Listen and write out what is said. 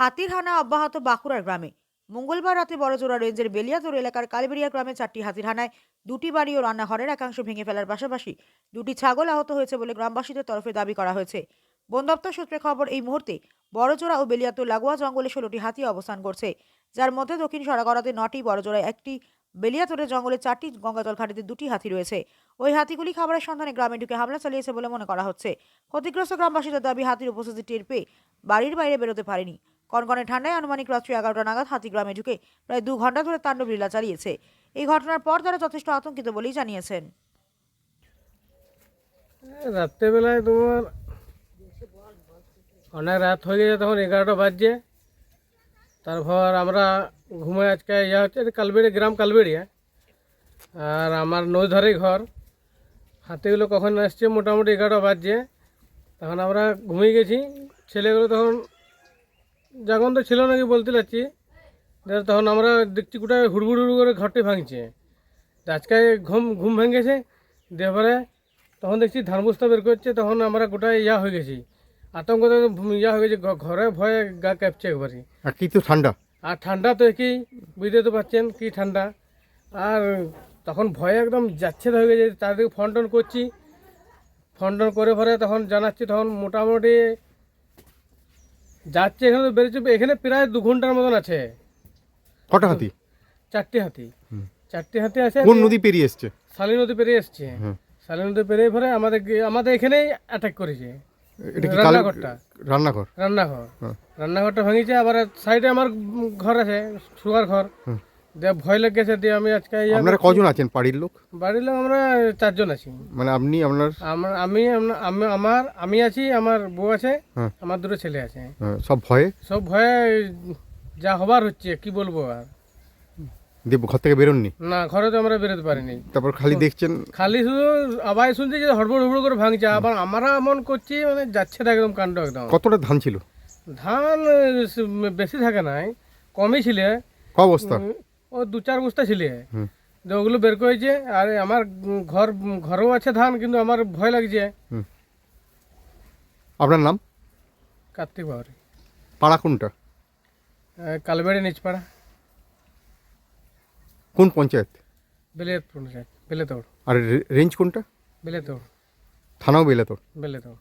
হাতির হানা অব্যাহত বাঁকুড়ার গ্রামে। মঙ্গলবার রাতে বড়জোড়া রেঞ্জের বেলিয়াতোর এলাকার কালবেরিয়া গ্রামে চারটি হাতির হানায় দুটি বাড়ি ও রান্নাঘরের একাংশ ভেঙে ফেলার পাশাপাশি দুটি ছাগল আহত হয়েছে বলে গ্রামবাসীদের তরফে দাবি করা হয়েছে। বন দপ্তর সূত্রে খবর, এই মুহূর্তে বড়জোড়া ও বেলিয়াতোর লাগোয়া জঙ্গলে ষোলোটি হাতি অবস্থান করছে। যার মধ্যে দক্ষিণ সরাগড়াতে নটি, বড়জোড়ায় একটি, বেলিয়াতোরের জঙ্গলে চারটি গঙ্গাজল ঘাটিতে দুটি হাতি রয়েছে। ওই হাতিগুলি খাবারের সন্ধানে গ্রামে ঢুকে হামলা চালিয়েছে বলে মনে করা হচ্ছে। ক্ষতিগ্রস্ত গ্রামবাসীদের দাবি, হাতির উপস্থিতি টের পেয়ে বাড়ির বাইরে বেরোতে পারেনি। কনকনে ঠান্ডায় আনুমানিক রাত্রি এগারোটা নাগাদ হাতি গ্রামে ঢুকে প্রায় দু ঘণ্টা ধরে তাণ্ডব লীলা চালিয়েছে। এই ঘটনার পর তারা যথেষ্ট আতঙ্কিত বলেই জানিয়েছেন। রাত্রেবেলায় তোমার অনেক রাত হয়ে গেছে, তখন এগারোটা বাজছে। তারপর আমরা ঘুমে আজকে, ইয়া হচ্ছে কালবেড়ি, গ্রাম কালবেড়িয়া। আর আমার নই ধারে ঘর। হাতিগুলো কখন আসছে? মোটামুটি এগারোটা বাজছে। তখন আমরা ঘুমিয়ে গেছি। ছেলেগুলো তখন জাগন তো ছিল নাকি বলতে দিয়ে তখন আমরা দেখছি গোটায় হুড়বুড় হুড় করে ঘরটি ভাঙছে। আজকে ঘুম ঘুম ভেঙেছে দিয়ে পরে তখন দেখছি ধান বস্তা বের করছে তখন আমরা গোটায় ইয়া হয়ে গেছি। আতঙ্ক ইয়া হয়ে গেছে ঘরে ভয়ে গা কাঁপছে একবারে। আর কি তো ঠান্ডা? আর ঠান্ডা তো একই বুঝতে তো পারছেন কি ঠান্ডা। আর তখন ভয়ে একদম যাচ্ছে হয়ে গেছে তাদেরকে ফোন টোন করছি। ফোন টোন করে পরে তখন জানাচ্ছি তখন মোটামুটি যাচ্ছে এখানে তো বেড়েছে এখানে প্রায় দু ঘণ্টার মতন আছে। কটা হাতি? চারটে হাতি। চারটে হাতি আছে কোন নদী পেরিয়ে এসছে? শালী নদী পেরিয়ে এসছে। শালী নদী পেরিয়ে পরে আমাদের আমাদের এখানেই অ্যাটাক করেছে। এটা কি রান্নাঘরটা। রান্নাঘর? রান্নাঘর। রান্নাঘরটা ভেঙেছে আবার সাইডে আমার ঘর আছে সুগার ঘর। দিয়ে ভয় লেগেছে দিয়ে আমি আজকে ইয়া আপনারা কজন আছেন বাড়ির লোক? বাড়ির লোক আমরা চারজন আছি। মানে আপনি আপনার আমার আমি আমনা- আমি আমার আমি আছি আমার বউ আছে হ্যাঁ। আমার দুটো ছেলে আছে। আহ, সব ভয়ে? সব ভয়ে যা হবার হচ্ছে কি বলব আর? দিয়ে ঘর থেকে বেরোননি? না ঘরে তো আমরা বেরোতে পারিনি। তারপর খালি দেখছেন? খালি শুধু আবার শুনছি যে হড়বড় হড়বড় করে ভাঙছে আবার আমরা এমন করছি মানে যাচ্ছে না একদম কাণ্ড একদম। কতটা ধান ছিল? ধান আহ, বেশি থাকে নাই কমই ছিল। ক অবস্থা ও দু চার বস্তা ছিল। তো ওগুলো বের করেছে আর আমার ঘর ঘরেও আছে ধান কিন্তু আমার ভয় লাগছে। আপনার নাম? কার্তিক বাবরি পাড়া কোনটা? কালবেড়ে নিচপাড়া। কোন পঞ্চায়েত? বেলেতপুর বেলেতৌড়। আর রেঞ্জ কোনটা? বেলেতৌড়। থানাও বেলাতর বেলেতৌড়।